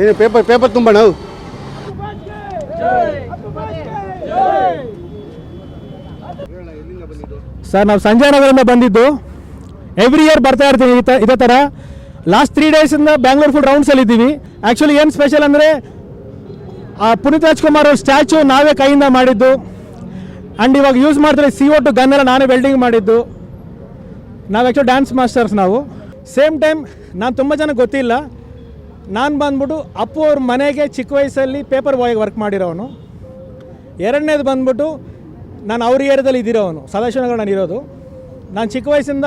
ಏನು paper paper ತುಂಬ ನಾವು ಸರ್, ನಾವು ಸಂಜಯ್ ನಗರದಿಂದ ಬಂದಿದ್ದು. ಎವ್ರಿ ಇಯರ್ ಬರ್ತಾ ಇರ್ತೀವಿ ಇದೇ ಥರ ಲಾಸ್ಟ್ ತ್ರೀ ಡೇಸಿಂದ ಬ್ಯಾಂಗ್ಳೂರ್ ಫುಲ್ ರೌಂಡ್ಸಲ್ಲಿ ಇದ್ದೀವಿ. ಆ್ಯಕ್ಚುಲಿ ಏನು ಸ್ಪೆಷಲ್ ಅಂದರೆ, ಆ ಪುನೀತ್ ರಾಜ್ಕುಮಾರ್ ಅವ್ರ ಸ್ಟ್ಯಾಚು ನಾವೇ ಕೈಯಿಂದ ಮಾಡಿದ್ದು. ಆ್ಯಂಡ್ ಇವಾಗ ಯೂಸ್ ಮಾಡಿದ್ರೆ ಸಿ ಒಟ್ಟು ಗನ್ ಎಲ್ಲ ನಾನೇ ವೆಲ್ಡಿಂಗ್ ಮಾಡಿದ್ದು. ನಾವು ಆ್ಯಕ್ಚುಲಿ ಡ್ಯಾನ್ಸ್ ಮಾಸ್ಟರ್ಸ್ ನಾವು. ಸೇಮ್ ಟೈಮ್ ನಾನು ತುಂಬ ಜನ ಗೊತ್ತಿಲ್ಲ. ನಾನು ಬಂದ್ಬಿಟ್ಟು ಅಪ್ಪು ಅವ್ರ ಮನೆಗೆ ಚಿಕ್ಕ ವಯಸ್ಸಲ್ಲಿ ಪೇಪರ್ ಬಾಯ್ಗೆ ವರ್ಕ್ ಮಾಡಿರೋನು. ಎರಡನೇದು ಬಂದ್ಬಿಟ್ಟು ನಾನು ಅವ್ರ ಏರಿಯಾದಲ್ಲಿ ಇದ್ದಿರೋನು, ಸದಾಶಿವನಗರ ನಾನು ಇರೋದು. ನಾನು ಚಿಕ್ಕ ವಯಸ್ಸಿಂದ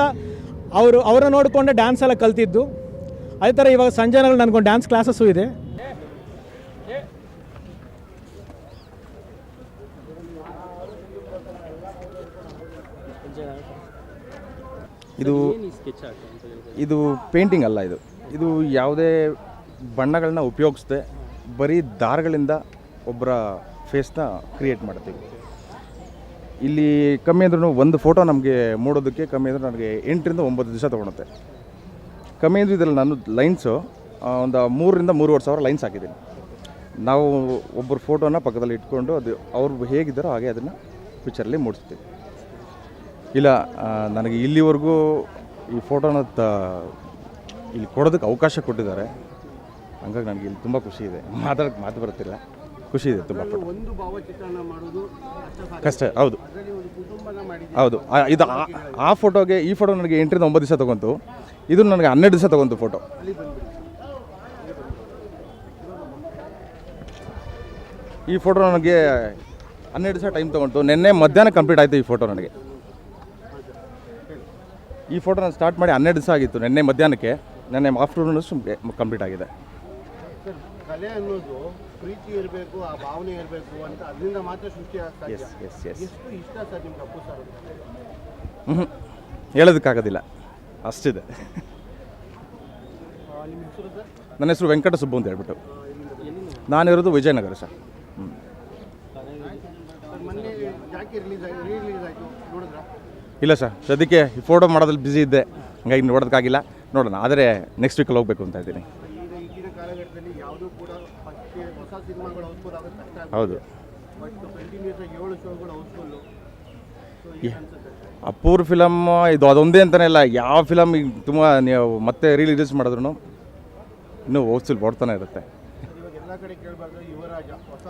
ಅವರು ಅವರ ನೋಡಿಕೊಂಡೆ ಡ್ಯಾನ್ಸ್ ಎಲ್ಲ ಕಲ್ತಿದ್ದು. ಅದೇ ಥರ ಇವಾಗ ಸಂಜೆನಲ್ಲಿ ನನಗೊಂದು ಡ್ಯಾನ್ಸ್ ಕ್ಲಾಸಸ್ಸು ಇದೆ. ಇದು ಇದು ಪೇಂಟಿಂಗ್ ಅಲ್ಲ ಇದು. ಇದು ಯಾವುದೇ ಬಣ್ಣಗಳನ್ನ ಉಪಯೋಗಿಸ್ದೆ ಬರೀ ದಾರಗಳಿಂದ ಒಬ್ಬರ ಫೇಸ್ನ ಕ್ರಿಯೇಟ್ ಮಾಡ್ತೀವಿ ಇಲ್ಲಿ ಕಮ್ಮಿ ಅಂದ್ರೂ ಒಂದು ಫೋಟೋ ನಮಗೆ ಮೂಡೋದಕ್ಕೆ ಕಮ್ಮಿ ಅಂದರೂ ನನಗೆ ಎಂಟರಿಂದ ಒಂಬತ್ತು ದಿವಸ ತೊಗೊಳುತ್ತೆ. ಕಮ್ಮಿ ಅಂದರೆ ಇದರಲ್ಲಿ ನಾನು ಲೈನ್ಸು ಒಂದು ಮೂರರಿಂದ ಮೂರುವರೆ ಸಾವಿರ ಲೈನ್ಸ್ ಹಾಕಿದ್ದೀನಿ. ನಾವು ಒಬ್ಬರ ಫೋಟೋನ ಪಕ್ಕದಲ್ಲಿ ಇಟ್ಕೊಂಡು ಅದು ಅವ್ರು ಹೇಗಿದ್ದಾರೋ ಹಾಗೆ ಅದನ್ನು ಪಿಕ್ಚರಲ್ಲಿ ಮೂಡಿಸ್ತೀವಿ. ಇಲ್ಲ ನನಗೆ ಇಲ್ಲಿವರೆಗೂ ಈ ಫೋಟೋನ ತ ಇಲ್ಲಿ ಕೊಡೋದಕ್ಕೆ ಅವಕಾಶ ಕೊಟ್ಟಿದ್ದಾರೆ. ಹಂಗಾಗಿ ನನಗೆ ಇಲ್ಲಿ ತುಂಬ ಖುಷಿ ಇದೆ. ಮಾತಾಡೋಕ್ಕೆ ಮಾತು ಬರ್ತಿಲ್ಲ ಖುಷಿ ಇದೆ ತುಂಬ ಒಂದು ಭಾವಚಿತ್ರಣ ಮಾಡೋದು ಕಷ್ಟ. ಹೌದು. ಹೌದು. ಇದು ಆ- ಆ ಫೋಟೋಗೆ ಈ ಫೋಟೋ ನನಗೆ ಎಂಟರಿಂದ ಒಂಬತ್ತು ದಿವಸ ತೊಗೊಂತು. ಇದು ನನಗೆ ಹನ್ನೆರಡು ದಿವಸ ತಗೊಂತು ಫೋಟೋ ಈ ಫೋಟೋ ನನಗೆ ಹನ್ನೆರಡು ದಿವಸ ಟೈಮ್ ತೊಗೊಂತು ನಿನ್ನೆ ಮಧ್ಯಾಹ್ನ ಕಂಪ್ಲೀಟ್ ಆಯಿತು ಈ ಫೋಟೋ ನನಗೆ. ಈ ಫೋಟೋ ನಾನು ಸ್ಟಾರ್ಟ್ ಮಾಡಿ ಹನ್ನೆರಡು ದಿವಸ ಆಗಿತ್ತು ನಿನ್ನೆ ಮಧ್ಯಾಹ್ನಕ್ಕೆ ನೆನ್ನೆ ಆಫ್ಟರ್ನೂನ್ ಕಂಪ್ಲೀಟ್ ಆಗಿದೆ. ಸರ್ ಕಲೆ ಅನ್ನೋದು ಪ್ರೀತಿ ಇರಬೇಕು ಆ ಭಾವನೆ ಇರಬೇಕು ಅಂತ ಅದರಿಂದ ಮಾತ್ರ ಸೃಷ್ಟಿ ಆಗ್ತಾ ಎಸ್ ಎಸ್ ಎಸ್ ಎಷ್ಟು ಇಷ್ಟ ಸರ್ ನಿಮ್ಗೆ ಅಪ್ಪು ಸರ್ ಹ್ಞೂ ಹೇಳೋದಕ್ಕಾಗೋದಿಲ್ಲ. ಅಷ್ಟಿದೆ. ನನ್ನ ಹೆಸರು ವೆಂಕಟ ಸುಬ್ಬು ಅಂತ ಹೇಳ್ಬಿಟ್ಟು. ನಾನಿರೋದು ವಿಜಯನಗರ ಸರ್. ಇಲ್ಲ ಸರ್, ಸದ್ಯಕ್ಕೆ ಈ ಫೋಟೋ ಮಾಡೋದ್ರಲ್ಲಿ ಬ್ಯುಸಿ ಇದ್ದೆ. ಹಂಗಾಗಿ ನೋಡೋದಕ್ಕಾಗಿಲ್ಲ. ನೋಡೋಣ, ಆದರೆ ನೆಕ್ಸ್ಟ್ ವೀಕಲ್ಲಿ ಹೋಗಬೇಕು ಅಂತ ಇದ್ದೀನಿ. ಹೌದು. ಅಪೂರ್ ಫಿಲಮ್ ಇದು ಅದೊಂದೇ ಅಂತಲೇ ಇಲ್ಲ. ಯಾವ ಫಿಲಮ್ ಈಗ ತುಂಬ ನೀವು ಮತ್ತೆ ರಿಲೀಸ್ ಮಾಡಿದ್ರು ಇನ್ನೂ ಓದ್ಸಿಲ್ ಓಡ್ತಾನೆ ಇರುತ್ತೆ. ಇವಾಗ ಎಲ್ಲ ಕಡೆ ಯುವರಾಜ ಹೊಸ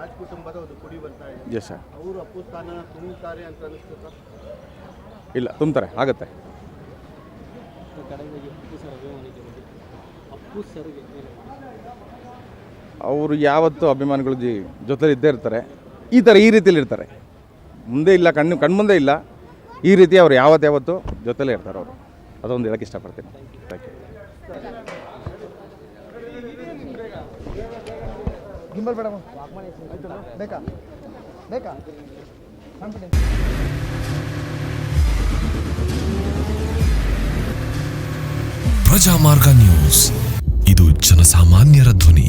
ಆ, ಕುಟುಂಬದ ಒಂದು ಕುಡಿ ಬರ್ತಾ ಇದೆ. ಎಸ್ ಸರ್ ಅವರು ಅಪ್ಪು ಸ್ಥಾನ ತುಂಬುತ್ತಾರೆ ಅಂತ ಅನಿಸ್ತು ಸರ್ ಇಲ್ಲ ತುಂಬ್ತಾರೆ ಆಗುತ್ತೆ. ಅವರು ಯಾವತ್ತೂ ಅಭಿಮಾನಿಗಳ ಜಿ ಜೊತೆ ಇದ್ದೇ ಇರ್ತಾರೆ. ಈ ಥರ ಈ ರೀತಿಯಲ್ಲಿ ಇರ್ತಾರೆ. ಮುಂದೆ ಇಲ್ಲ ಕಣ್ಣು ಕಣ್ಮುಂದೆ ಇಲ್ಲ. ಈ ರೀತಿ ಅವ್ರು ಯಾವತ್ತು ಯಾವತ್ತು ಜೊತೆಲೇ ಇರ್ತಾರೆ ಅವರು. ಅದೊಂದು ಹೇಳಕ್ಕೆ ಇಷ್ಟಪಡ್ತೀನಿ. ಥ್ಯಾಂಕ್ ಯು ಗಿಂಬಲ್ ಬೇಡ ಬೇಕಾ? ಬೇಕಾ? ಪ್ರಜಾಮಾರ್ಗ ನ್ಯೂಸ್. ಇದು ಜನಸಾಮಾನ್ಯರ ಧ್ವನಿ.